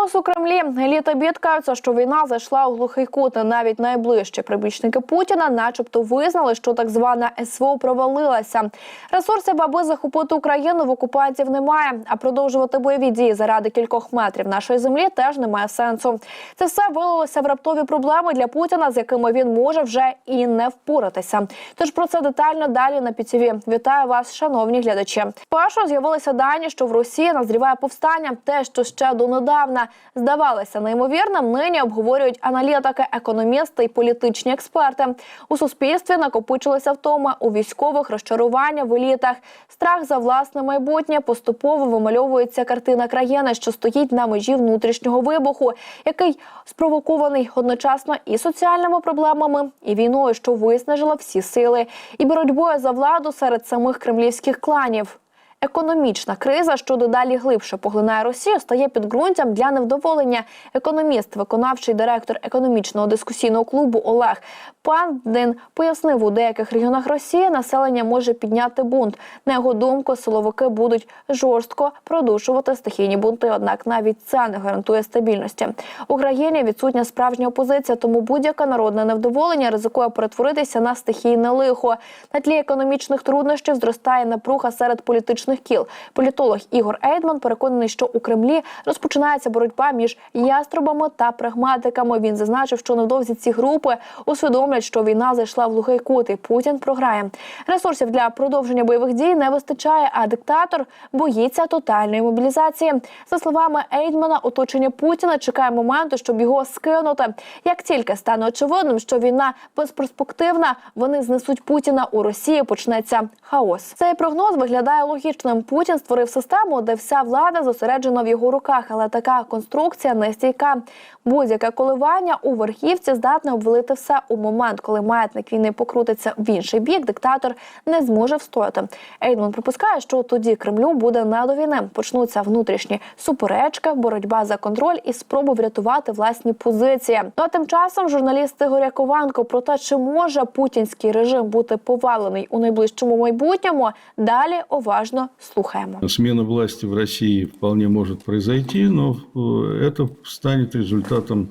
Хаос у Кремлі. Еліта бідкаються, що війна зайшла у глухий кут. Навіть найближчі прибічники Путіна, начебто, визнали, що так звана СВО провалилася. Ресурсів, аби захопити Україну в окупантів немає. А продовжувати бойові дії заради кількох метрів нашої землі теж немає сенсу. Це все вилилося в раптові проблеми для Путіна, з якими він може вже і не впоратися. Тож про це детально далі на ПІТІВІ. Вітаю вас, шановні глядачі. Першою з'явилися дані, що в Росії назріває повстання. Те, що ще донедавна здавалося неймовірним, нині обговорюють аналітики, економісти і політичні експерти. У суспільстві накопичилися втома у військових розчарування в елітах. Страх за власне майбутнє поступово вимальовується картина країни, що стоїть на межі внутрішнього вибуху, який спровокований одночасно і соціальними проблемами, і війною, що виснажила всі сили, і боротьбою за владу серед самих кремлівських кланів. Економічна криза, що дедалі глибше поглинає Росію, стає підґрунтям для невдоволення. Економіст, виконавчий директор економічного дискусійного клубу Олег Пандин пояснив, у деяких регіонах Росії населення може підняти бунт. На його думку, силовики будуть жорстко продушувати стихійні бунти. Однак навіть це не гарантує стабільності. У країні відсутня справжня опозиція, тому будь-яке народне невдоволення ризикує перетворитися на стихійне лихо. На тлі економічних труднощів зростає напруга серед політичних кіл. Політолог Ігор Ейдман переконаний, що у Кремлі розпочинається боротьба між яструбами та прагматиками. Він зазначив, що невдовзі ці групи усвідомлять, що війна зайшла в глухий кут і Путін програє. Ресурсів для продовження бойових дій не вистачає, а диктатор боїться тотальної мобілізації. За словами Ейдмана, оточення Путіна чекає моменту, щоб його скинути. Як тільки стане очевидним, що війна безперспективна, вони знесуть Путіна у Росії. Почнеться хаос. Цей прогноз виглядає логічним. Путін створив систему, де вся влада зосереджена в його руках, але така конструкція не стійка. Будь-яке коливання у верхівці здатне обвалити все у момент, коли маятник війни покрутиться в інший бік. Диктатор не зможе встояти. Ейдман припускає, що тоді Кремлю буде не до війни. Почнуться внутрішні суперечки, боротьба за контроль і спроби врятувати власні позиції. Ну а тим часом журналіст Ігор Якованко про те, чи може путінський режим бути повалений у найближчому майбутньому. Далі уважно слухаємо. Смена власти в России вполне может произойти, но э, это станет результатом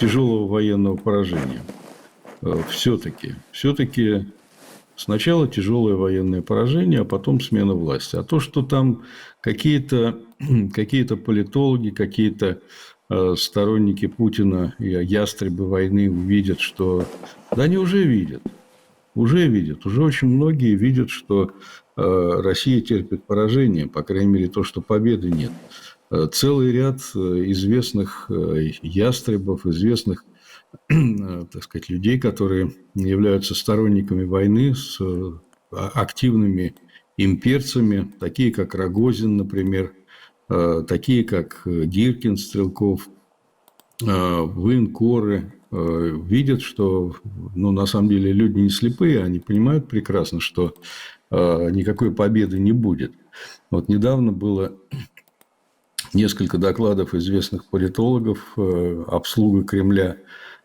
тяжелого военного поражения. Все-таки, все-таки сначала тяжелое военное поражение, а потом смена власти. А то, что там какие-то какие политологи, какие-то э, сторонники Путина и ястребы войны увидят, что... Да они уже видят. Уже видят. Уже очень многие видят, что э, Россия терпит поражение, по крайней мере, то, что победы нет. Э, Целый ряд э, известных э, ястребов, известных э, так сказать, людей, которые являются сторонниками войны с э, а- активными имперцами, такие как Рогозин, например, э, такие как э, Гиркин, Стрелков, э, военкоры, э, видят, что, ну, на самом деле, люди не слепые, они понимают прекрасно, что э, никакой победы не будет. Вот недавно было несколько докладов известных политологов, э, обслуга Кремля,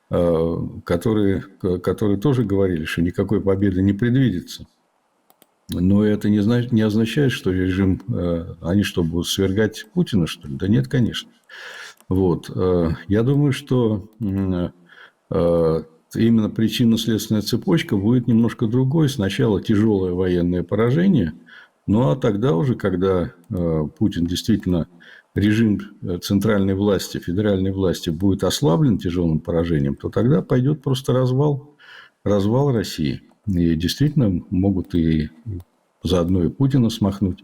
э, которые, которые тоже говорили, что никакой победы не предвидится. Но это не, зна- не означает, что режим, э, они что, будут свергать Путина, что ли? Да нет, конечно. Вот. э, Я думаю, что э, именно причинно-следственная цепочка будет немножко другой. Сначала тяжелое военное поражение, ну а тогда уже, когда э, Путин действительно режим э, центральной власти, федеральной власти будет ослаблен тяжелым поражением, то тогда пойдет просто развал, развал России. И действительно могут и заодно и Путина смахнуть.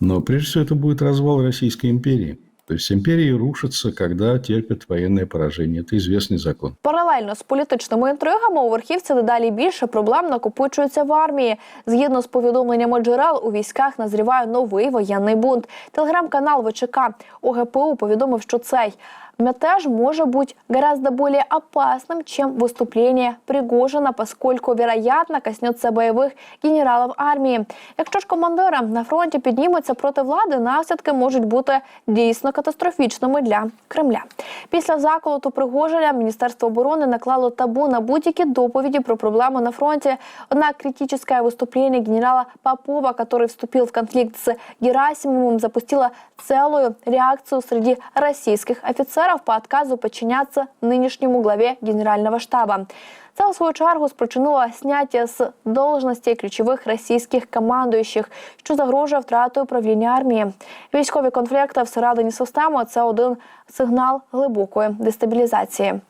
Но прежде всего это будет развал Российской империи. То есть империи рушатся, когда терпят военное поражение. Это известный закон. Паралельно з політичними інтригами у верхівці дедалі більше проблем накопичується в армії. Згідно з повідомленнями джерел, у військах назріває новий воєнний бунт. Телеграм-канал ВЧК ОГПУ повідомив, що цей мятеж може быть гораздо более опасным, чем выступление Пригожина, поскольку, вероятно, коснется бойових генералів армії. Якщо ж командирам на фронті піднімуться проти влади, наслідки можуть бути дійсно катастрофічними для Кремля. Після заколоту Пригожеля Міністерство оборони наклало табу на будь-які доповіді про проблеми на фронті. Однак критическое выступление генерала Попова, который вступил в конфликт с Герасимовым, запустило целую реакцию среди российских офицеров по отказу подчиняться нынешнему главе Генерального штаба. Це у свою чергу спричинило сняття з должностей ключових російських командуючих, що загрожує втратою управління армії. Військові конфлікти всередині системи це один сигнал глибокої дестабілізації.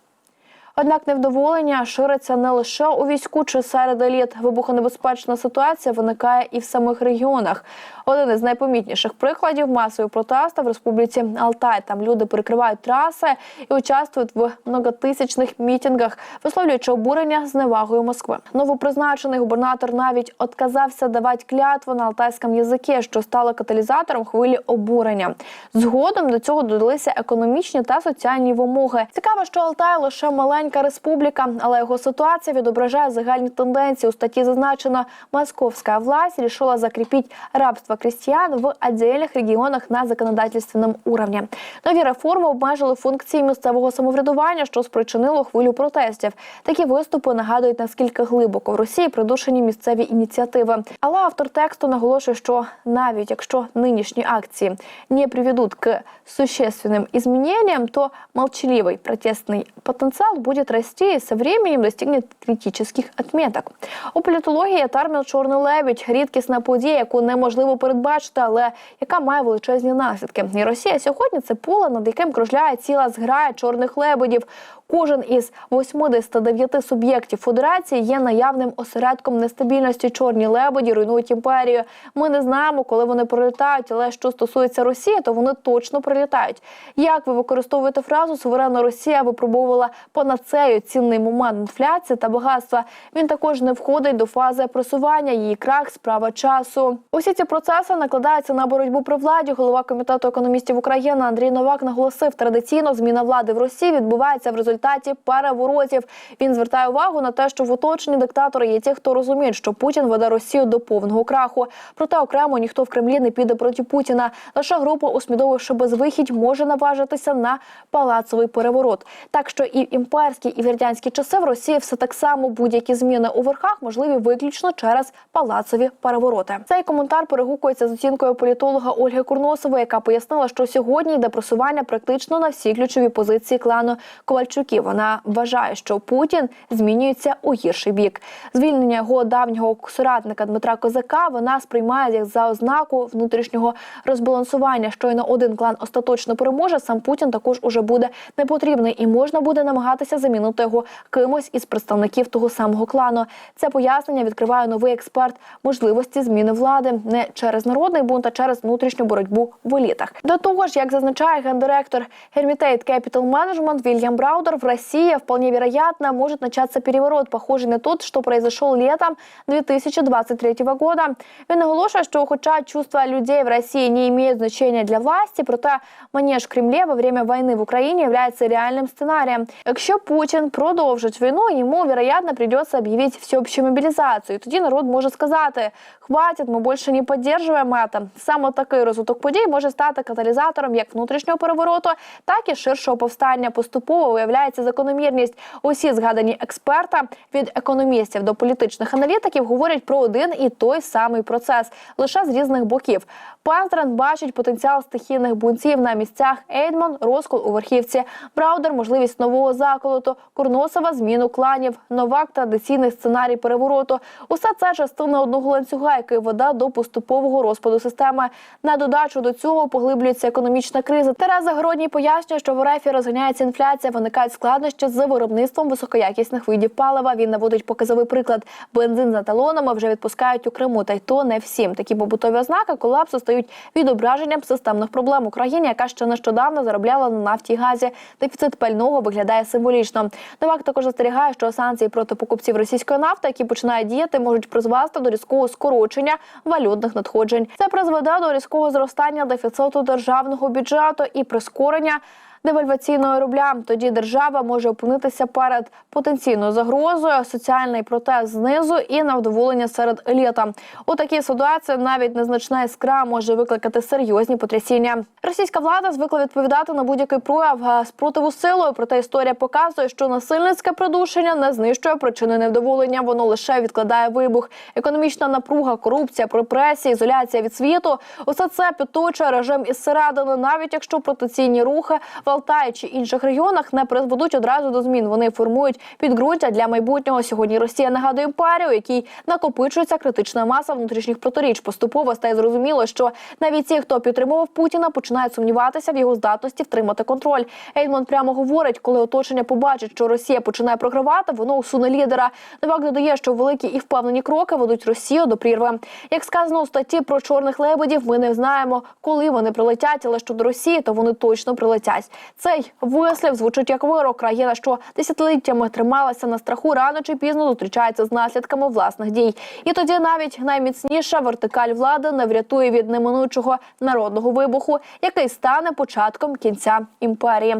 Однак невдоволення шириться не лише у війську чи серед еліт. Вибухонебезпечна ситуація виникає і в самих регіонах. Один із найпомітніших прикладів масові протести в республіці Алтай. Там люди перекривають траси і участвують в многотисячних мітингах, висловлюючи обурення зневагою Москви. Новопризначений губернатор навіть отказався давати клятву на алтайському язикі, що стало каталізатором хвилі обурення. Згодом до цього додалися економічні та соціальні вимоги. Цікаво, що Алтай лише маленька республіка, але його ситуація відображає загальні тенденції. У статті зазначено, московська власть рішила закріпити рабство крестьян в отдельных регіонах на законодательственном уровні. Нові реформи обмежили функції місцевого самоврядування, що спричинило хвилю протестів. Такі виступи нагадують наскільки глибоко в Росії придушені місцеві ініціативи. Але автор тексту наголошує, що навіть якщо нинішні акції не приведуть к существенным изменениям, то молчаливый протестный потенциал будет расти и со временем достигнет критических отметок. У політології є термін чорний лебідь рідкісна подія, яку неможливо передбачити, але яка має величезні наслідки. І Росія сьогодні це поле, над яким кружляє ціла зграя чорних лебедів. Кожен із 89 суб'єктів федерації є наявним осередком нестабільності. Чорні лебеді руйнують імперію. Ми не знаємо, коли вони прилітають, але що стосується Росії, то вони точно прилітають. Як ви використовуєте фразу Суверенна Росія випробовувала панацею цінний момент інфляції та багатства. Він також не входить до фази просування. Її крах справа часу. Усі ці процеси накладаються на боротьбу при владі. Голова комітету економістів України Андрій Новак наголосив, традиційно зміна влади в Росії відбувається в результаті переворотів. Він звертає увагу на те, що в оточенні диктатори є ті, хто розуміють, що Путін веде Росію до повного краху. Проте окремо ніхто в Кремлі не піде проти Путіна. Лише група, усмідовивши безвихідь, може наважитися на палацовий переворот. Так що і в імперські, і в радянські часи в Росії все так само будь-які зміни у верхах можливі виключно через палацові перевороти. Цей коментар перегукується з оцінкою політолога Ольги Курносової, яка пояснила, що сьогодні йде просування практично на всі ключові позиції клану Ковальчуків. Вона вважає, що Путін змінюється у гірший бік. Звільнення його давнього соратника Дмитра Козака вона сприймає як за ознаку внутрішнього розбалансування. Щойно один клан остаточно переможе, сам Путін також уже буде непотрібний і можна буде намагатися замінити його кимось із представників того самого клану. Це пояснення відкриває новий експерт можливості зміни влади не через народний бунт, а через внутрішню боротьбу в елітах. До того ж, як зазначає гендиректор Hermitage Capital Management Вильям Браудер, в России вполне вероятно может начаться переворот, похожий на тот, что произошел летом 2023 года. Він наголошує, що хоча чувства людей в Росії не имеют значения для власти, проте манеж в Кремлі во время війни в Україні является реальним сценарієм. Якщо Путін продовжить війну, йому вероятно придется объявить всеобщую мобілізацію. Тоді народ може сказати: хватить, ми більше не підтримуємо це. Саме такий розвиток подій може стати каталізатором як внутрішнього перевороту, так і ширшого повстання. Поступово виявляється закономірність. Усі згадані експерта від економістів до політичних аналітиків говорять про один і той самий процес, лише з різних боків. Пантрен бачить потенціал стихійних бунтів на місцях Ейдман, розкол у верхівці, Браудер, можливість нового заколоту, Курносова, зміну кланів, Новак, традиційний сценарій перевороту. Усе це частина одного ланцюга, який веде до поступового розпаду системи. На додачу до цього поглиблюється економічна криза. Тереза Городній пояснює, що в РФ розганяється інфляція, виникають складнощі з виробництвом високоякісних видів палива. Він наводить показовий приклад. Бензин за талонами вже відпускають у Криму, та й то не всім. Такі побутові ознаки колапсу стають відображенням системних проблем України, яка ще нещодавно заробляла на нафті і газі. Дефіцит пального виглядає символічно. Новак також застерігає, що санкції проти покупців російської нафти, які починають діяти, можуть призвести до різкого скорочення валютних надходжень. Це призведе до різкого зростання дефіциту державного бюджету і прискорення девальваційного рубля. Тоді держава може опинитися перед потенційною загрозою, соціальний протест знизу і невдоволення серед еліта. У такій ситуації навіть незначна іскра може викликати серйозні потрясіння. Російська влада звикла відповідати на будь-який прояв спротиву силою. Проте історія показує, що насильницьке придушення не знищує причини невдоволення. Воно лише відкладає вибух. Економічна напруга, корупція, репресії, ізоляція від світу усе це підточує режим із середини, навіть якщо протиційні рухи Алтаї чи інших регіонах не призведуть одразу до змін. Вони формують підґрунтя для майбутнього. Сьогодні Росія нагадує імперію, якій накопичується критична маса внутрішніх протиріч. Поступово стає зрозуміло, що навіть ті, хто підтримував Путіна, починають сумніватися в його здатності втримати контроль. Ейдмон прямо говорить, коли оточення побачить, що Росія починає програвати, воно усуне лідера. Новак додає, що великі і впевнені кроки ведуть Росію до прірви. Як сказано у статті про чорних лебедів, ми не знаємо, коли вони прилетять, але щодо Росії, то вони точно прилетять. Цей вислів звучить як вирок. Країна, що десятиліттями трималася на страху, рано чи пізно зустрічається з наслідками власних дій. І тоді навіть найміцніша вертикаль влади не врятує від неминучого народного вибуху, який стане початком кінця імперії.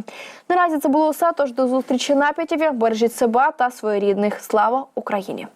Наразі це було все. Тож до зустрічі на. Бережіть себе та своїх рідних. Слава Україні!